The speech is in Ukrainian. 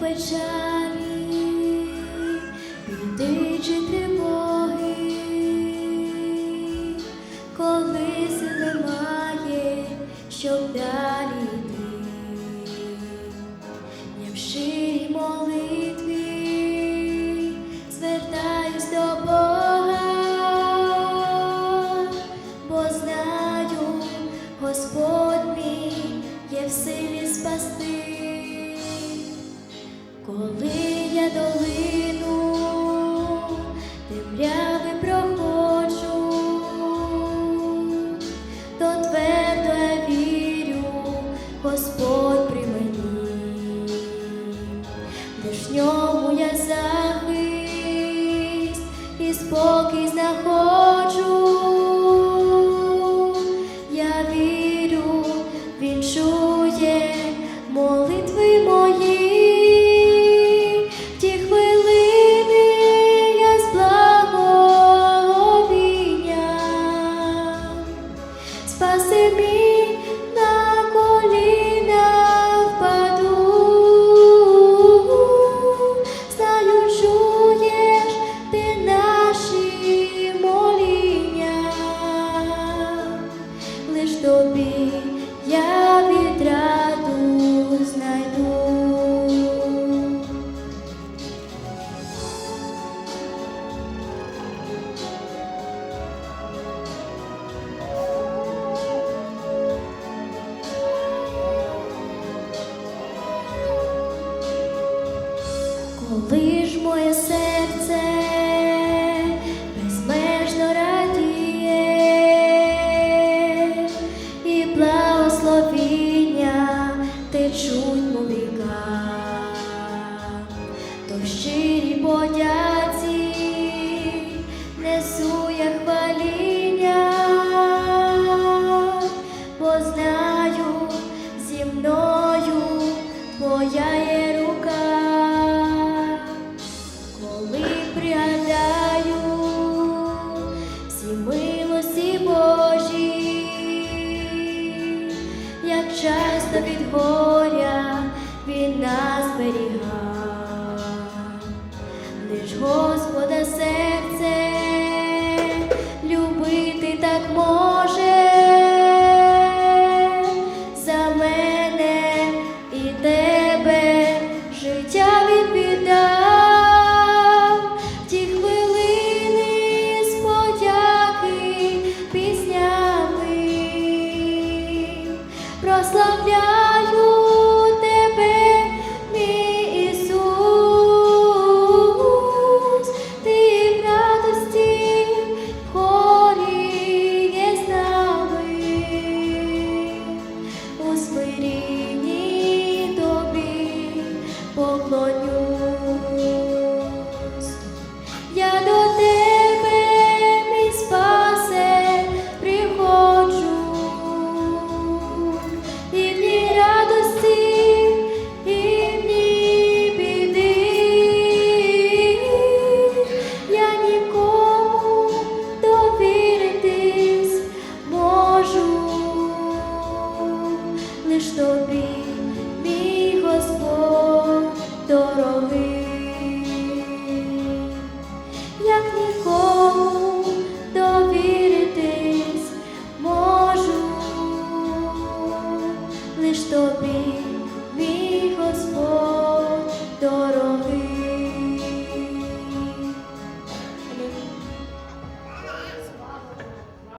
печалі, біди чи тривоги, коли сили має, щоб далі. Господь при мені, лиш ньому я захист і спокій знаходжу. коли ж моє серце безмежно радіє, і благословіння течуть мовіка, то щирі подяки. як часто від горя він нас берігав, лиш Господа себе. 야